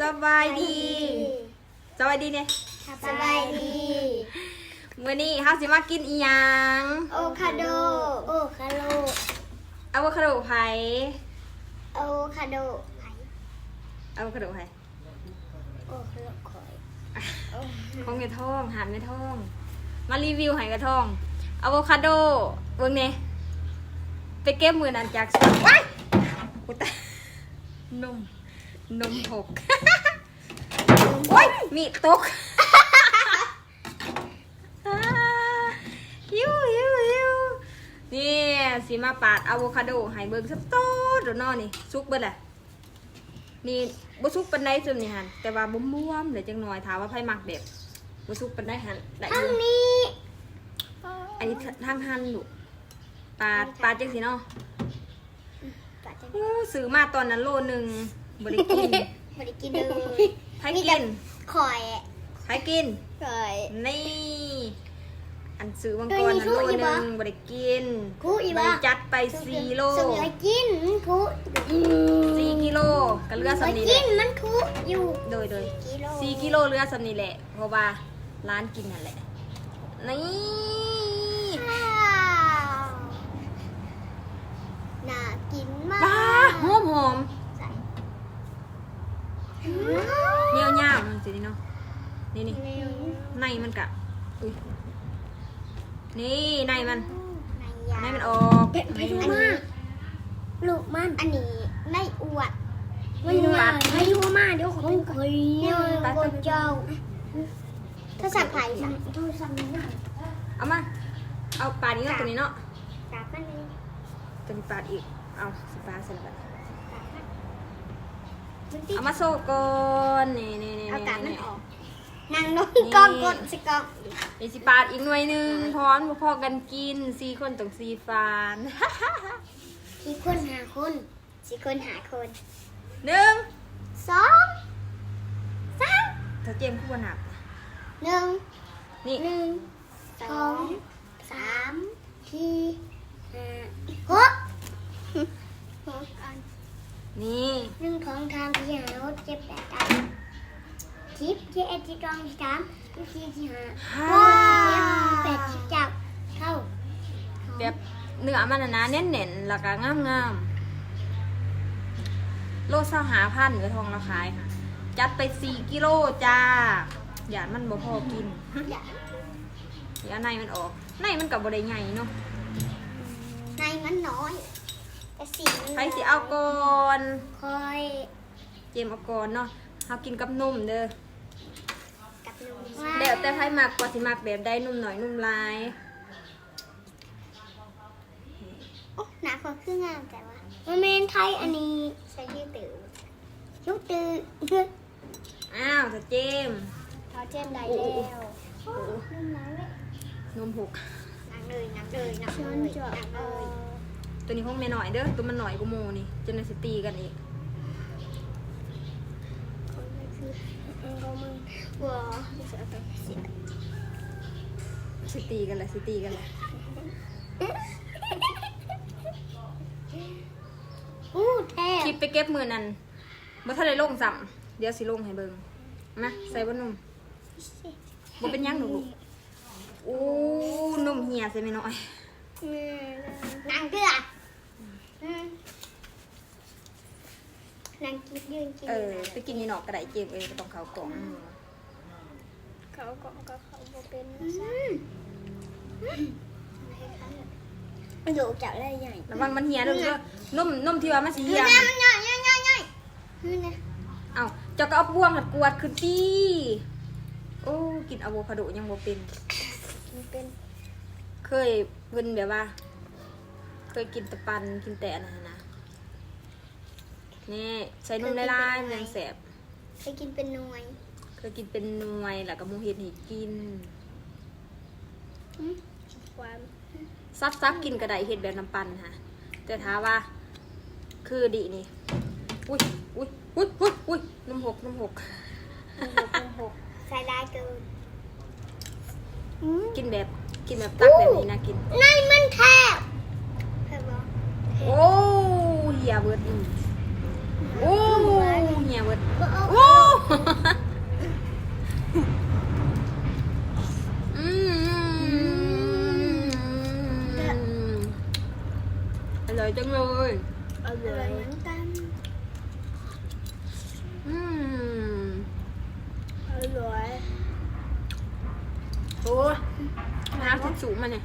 สบายดี สบายดีเนี่ยสบายดีมื้อนี้เฮาสิมากินอีหยังโอคาโด โอคาโดอะโวคาโดไผโอคาโดไผ่อะโวคาโดไผโอคาโดคอยโอของเมทองหานเมทอง มารีวิวให้กระทองอะโวคาโดเบิ่งเนี่ยไปเก็บมื้อนั้นจากสวนว้ายกูตายนม นมหก โอ้ยมีตกอ่าหิวหิวหิวนี่สิมาปาดอะโวคาโดให้เบิ่งสักโตเดี๋ยวนอนี่ซุกเบิดแหละนี่บ่ซุกปานใดซุมนี่หั่นแต่ว่าบ่ม่วมเดี๋ยวจังหน่อยถามว่าไผมักแบบบ่ซุกปานใดหั่นได้อทางยู่นี้อันนี้ทางหั่นลูกปาดปาดจังสิเนาะปัดจังอู้ซื้อมาตอนนั้นโลนึง บ่ได้กินไม่ได้กินเลยไผกินคอยไผกินคอยนี่ อันซื้อมังเอ้กยรนี่นั้นคู่โลอีนึบ่งบ่ได้กินคูอีบ่บ้าได้จัดไปสี่โลสมัยกินคูสี่กิโลก็เหลือสำนี้แหกิละนมันคูอยู่โดยโดยกิโลสี่กิโลเหลือสำนี้แหละเพราะว่าร้านกินนั่นแหละนี่ ว้าวน่ากินมาก ว้าหอมหอม ใส่ เนียวย่างมันสินี่เนาะ นี่นี่ในมันกะอุ้ยนี่ในมัน ในยา ในมันออก เป็ดไปดูมาก ลูกมันอันนี้ไม่อวด ไม่อวดไม่ดูมากเดี๋ยวของเคยเนี่ยโกเจ้าถ้าสับไผ่สั่งโทรสั่งนี่นะเอามา เอาปลานี้เนาะตัวนี้เนาะตากันเลยตัวนี้ปลาอีก เอาสิปลาใส่ลงไปมันติดเอามาโซกก่อนนี่นี่นี่เอากันนี่ออกนางนกกองกดสิกองมีสิปาดอีกหน่วยหนึ่งพร้อมพอกันกินสี่คนต้องสี่ฟานสี่คนหาคนสี่คนหาคน หนึ่งสองสามถ้าเจมส์คู่บนหักหนึ่งนี่หนึ่งสองสามสี่ห้าหกหกอันนี่หนึ่งของทางที่หาหกเจ็ดแปดอันสิบที่เอ็ดที่สองที่สามที่สี่ที่ห้าว้าหกที่เจ็ดที่แปดที่เก้าเข้าแบบเนื้อมันน่ะนะเน้นๆแล้วก็งามๆ โลเศร้าหาพันกระทองราคายค่ะ จัดไปสี่กิโลจ้าอย่านมันบ่พอกินอย่าอย่าในมันออก ในมันกับบได้ใหญ่เนาะในมันน้อยแต่สีมันใครสิเอาก่อนคอยเจมส์เอาก่อนเนาะเฮากินกับนมเด้อกับนมแล้วแต่ไผมักกว่าสิมักแบบใดนุ่มหน่อยนุ่มหลายโอ้หนาคนคืองามแต่ว่า มันเมนไทยอันนี้ใส่ยืดตื่นยุดตื่นอ้าวถ้าเจมส์เขาเจมได้แล้วโอ้นุ่มน้ำเลยนมหกนังเลยนังเลยนังเลยนังเลยตัวนี้ห้องแม่หน่อยเด้อตัวมันหน่อยกูโมนี่จนในสิตีกันอีกคนนี้คือเรามึงว้าเสียไปเสียสิตีกันแหละสิตีกันแหละ อู้แท้ คลิป ไปเก็บมือนั่นบ่ทันได้ลงซ้ำเดี๋ยวสิลงให้เบิ่งนะใส่บ่นมบ่เป็นหยังหนูลูกอู้นมเหี่ยใส่แม่น้อยนังเกลือนังกินยืนกินเออไปกินนี่นอกกระไดเจมส์เองก็ต้องเข้ากล่องเขาก็ก็เขาบ่เป็นมันอยู่จากอะไรใหญ่ระวังมันเหี่ยเด้อเด้อนมนมที่ว่ามันสิคือเหี่ยนะมัน คือนะเอ้าเจ้าก็เอาบ่วงหัดกวาดขึ้นติโอ้กินอะโวคาโดยังบ่เป็นมันเป็นเคยเพิ่นแบบว่า เคยกินแตะปันกินแต่อันนั้นนะนี่ใส่นมละลายๆมันยังแสบเคยกินเป็นหน่วยเคยกินเป็นหน่วยแล้วก็หมูเห็ดให้กินความซับซับกินกระไดเห็ดแบบน้ำปันค่ะแต่ท้าว่า คือดีนี่ อุ้ยอุ้ยอุ้ยอุ้ยอุ้ยนมหกนมหกใส่ได้เกินกินแบบกินแบบตักแบบนี้นะกินในมันแทบเคยบอก โอ้เหี่ยเบิดอืมโอ้เหี่ยเบิด อ อ ร่ ร่ อ อย ย เหมือนกัน อืม อร่อย โอ้ยน้ำทิชชู่มาเนี่ย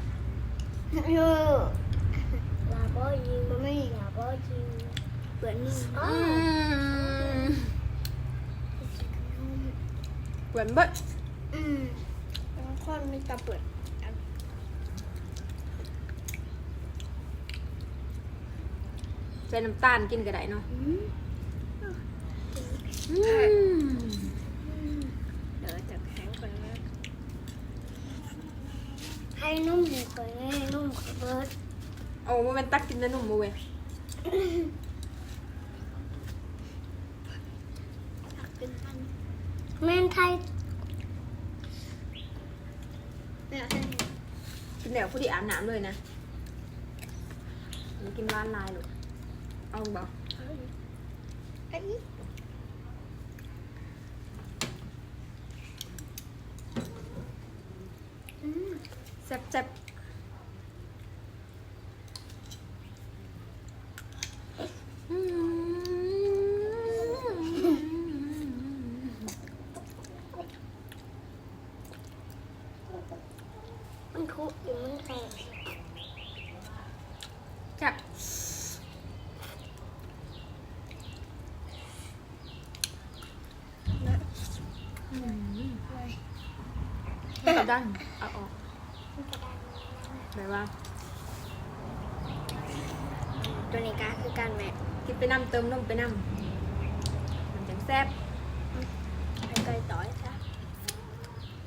เออลาบอยิงมันไม่ลาบอยิงเปื่อนนี่อ๋ออืมเหมือนเบิดอืมต้องค่อนไม่ตาเปื่อนใส่น้ำตาลกินก็ได้เนาะอืม อืม เดี๋ยวจะแข็งก่อนนะ ให้ นุ่มหน่อยก่อนให้นุ่มขอเบิร์ดโอ้มันเป็นตักกินแต่นมบ่เว้ยตักเป็นพันแม่นไทยเนี่ยให้กินแล้วผู้ที่อาบน้ำเลยนะมันกินร้านลายลูกเอาบ่ไอ้ยอืม แซ่บแซ่บอืมมันคุกอยู่มันแตกแซ่บอืมมันกระด้างเอาอ อกแบบว่าตัวนี้ก็คือการแม่กินไปน้ำเติมนมไปน้ำมันจังแซ่บให้ไก่ต่อยซะ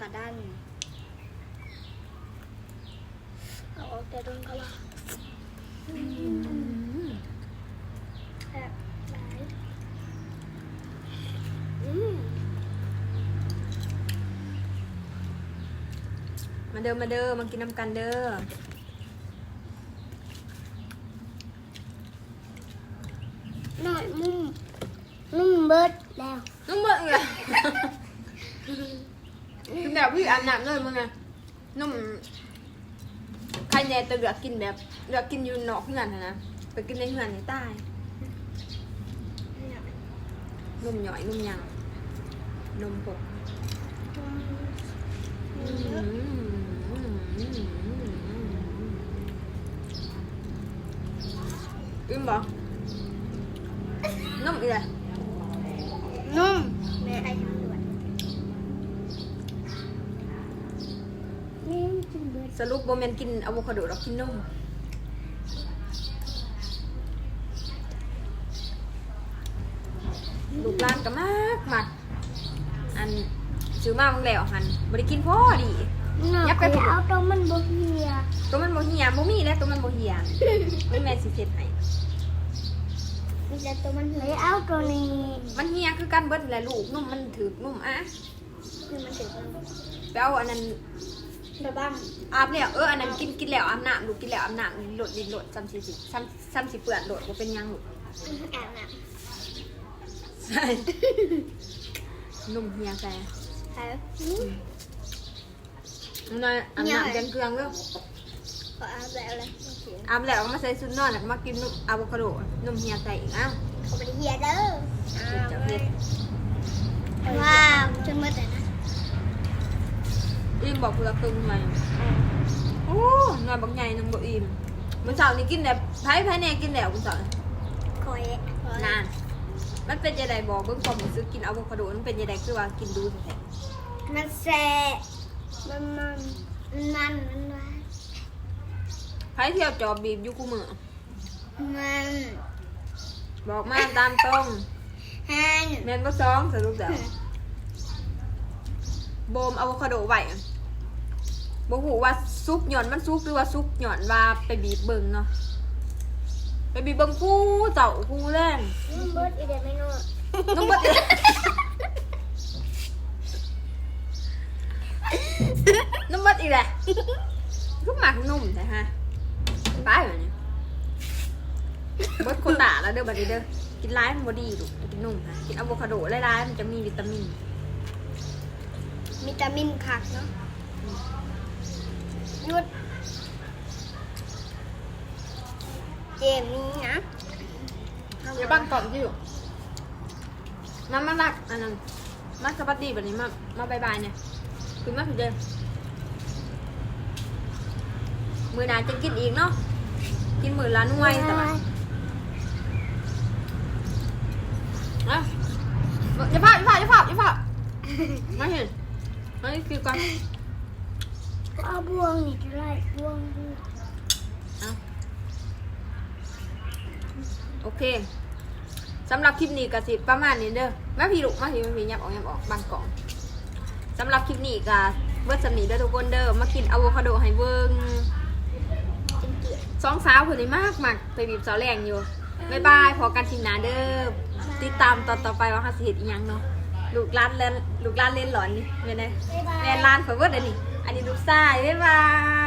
กระด้านเอาออกแต่ต้นก็ละแตกหลาย อืม มา เด้อมาเด้อมากินน้ำกันเด้อหน่อยนุ่มนุ่มเบิร์ดแล้วนุ่มเบิ่งเลยกินแบบพี่อาบน้ำเลยมึงไงนุ่มใครแน่แต่เหลือกกินแบบเหลือกกินอยู่นอกเฮือนน่ะนะไปกินในเฮือนนี่ตายเนี่ยนุ่มหย่อยนุ่มหยังนมปก อืมบ่นุ่มอีกเลยนุ่มแม่ไอ้ทางด่วนนี่กินเบิร์ดสรุปโบแมนกินอะโวคาโดหรอกกินนมลูกร้านก็มากมากอันซื้ อมาบางแล้วหันบริกินพอดีหน่อยยับไปเอาตัวมันบเฮียตัวมันโบเฮียโบมีแล้วตัวมันโบเฮียไม่แม่นสิเซ็ตให้มีแต่ตัวมันเลยเอาตัวนี้มันเฮียคือกันเบิดแหละลูกนุ่มมันถือนุ่มอะคือมันถึงมันไปเอาอันนั้นระบ้างอาบแล้วเอออันนั้นกินกินแล้วอาบน้ำลูกกินแล้วอาบน้ำหลดดินหลดซ้ำสิสิซ้ำซ้ำสิเปื่อนหลดบ่เป็นหยังลูกแอบน่ะใช่นุ่มเฮียแซ่ ใช่มันน้อยอาบน้ำจังเกลืองเด้อขออาบแล้วเลยมาเขียนอาบแล้วก็มาใส่ชุดนอนแล้วก็มากินนุ่มอะโวคาโดนุ่มเฮียใส่อีกอ้าวเขาไปเฮียเด้ออ้าเดี๋ยววจะเฮ็ดว้าวจนเมื่อแต่นะอิ่มบอกเพื่อครึ่งมาโอ้นอนบักใหญ่นึงบ่อิ่มมื้อเช้านี่กินแบบไผไผแน่กินแล้วมื้อเช้าคอยนานมันเป็นยังไงบอกเบิ่งความรู้สึกกินอะโวคาโดมันเป็นยังไงคือว่ากินดูแท้ มันแซ่มันมันมันมันมันๆไผเที่ยวจอบบีบอยู่คู่มือมันบอกมาตามตรงฮันแม่นบ่สองสรุปแล้วโบมอะโวคาโดไว้อะบ่ฮู้ว่าซุปหย่อนมันซุปหรือว่าซุปหย่อนว่าไปบีบเบิ่งเนาะไปบีบเบิ่งผู้เจ้าผู้แรงนุ่มเบิร์ดอีเดไม่นุ่มนุ่มบด อีกนุ่มบดอีกแหละลูกหมากนุ่มแต่ฮะตายแบบนี้บดโคตาแล้วเด้อบัดนี้เด้อกินร้ายมันบดีลูกกินนุ่มค่ะกินอะโวคาโดร้ายๆมันจะมีวิตามินวิตามินคักเนาะหยุดเจมนี้นะเดี๋ยวบ้านก่อนที่อยู่มามาลักอันนั้นมาสวัสดีแบบนี้มามาบายบายเนี่ยคือมาถึงเดิม มือหนาจะกินอีกเนาะกินมือละหน่วยแต่ว่าอะอย่าพลาดอย่าพลาดอย่าพลาดอย่าพลาดมาเห็นมานี่คือก่อนเอาบวงนี่จะไล่บวงดูเอาโอเคสำหรับคลิปนี้ก็สิประมาณนี้เด้อมาพี่ลูกมาพี่มาพี่ยับออกยับออกบางกล่องสำหรับคลิปนี้ก็เบิร์ดสำนีเด้อทุกคนเด้อมากินอะโวคาโดให้เบิ่งเป็นเกียรติ สองสาวคนนี้มากมากไปบีบสาวแรงอยู่บ๊ายบายพอกันทีหนาเด้อติดตามตอนต่อไปว่าเขาสิเฮ็ดอีหยังเนาะลูกร้านเล่นลูกร้านเล่นหลอนนี่เห็นไหมบ๊ายบายแม่ร้านเขาเบิร์ดอันนี้อันนี้ลูกชายบ๊ายบาย